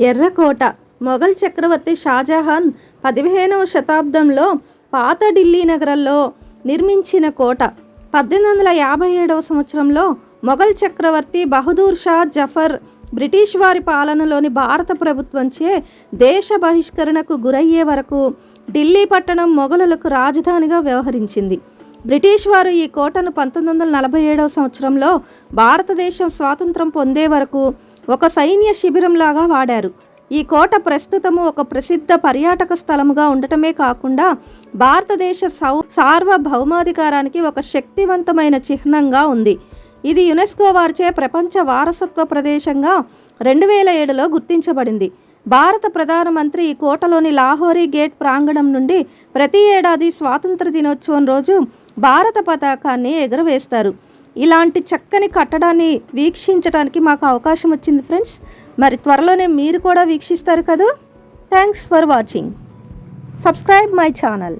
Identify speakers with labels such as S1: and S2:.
S1: ఎర్రకోట. మొఘల్ చక్రవర్తి షాజహాన్ పదిహేనవ శతాబ్దంలో పాత ఢిల్లీ నగరంలో నిర్మించిన కోట. పద్దెనిమిది వందల యాభై ఏడవ సంవత్సరంలో మొఘల్ చక్రవర్తి బహదూర్ షా జఫర్ బ్రిటిష్ వారి పాలనలోని భారత ప్రభుత్వంచే దేశ బహిష్కరణకు గురయ్యే వరకు ఢిల్లీ పట్టణం మొఘలులకు రాజధానిగా వ్యవహరించింది. బ్రిటిష్ వారు ఈ కోటను పంతొమ్మిది వందల నలభై ఏడవ సంవత్సరంలో భారతదేశం స్వాతంత్రం పొందే వరకు ఒక సైన్య శిబిరంలాగా వాడారు. ఈ కోట ప్రస్తుతము ఒక ప్రసిద్ధ పర్యాటక స్థలముగా ఉండటమే కాకుండా భారతదేశ సౌ సార్వభౌమాధికారానికి ఒక శక్తివంతమైన చిహ్నంగా ఉంది. ఇది యునెస్కో వారిచే ప్రపంచ వారసత్వ ప్రదేశంగా రెండు వేల ఏడులో గుర్తించబడింది. భారత ప్రధానమంత్రి ఈ కోటలోని లాహోరీ గేట్ ప్రాంగణం నుండి ప్రతి ఏడాది స్వాతంత్ర దినోత్సవం రోజు భారత పతాకాన్ని ఎగురవేస్తారు. ఇలాంటి చక్కని కట్టడాన్ని వీక్షించడానికి మాకు అవకాశం వచ్చింది ఫ్రెండ్స్. మరి త్వరలోనే మీరు కూడా వీక్షిస్తారు కదా. Thanks for watching subscribe my channel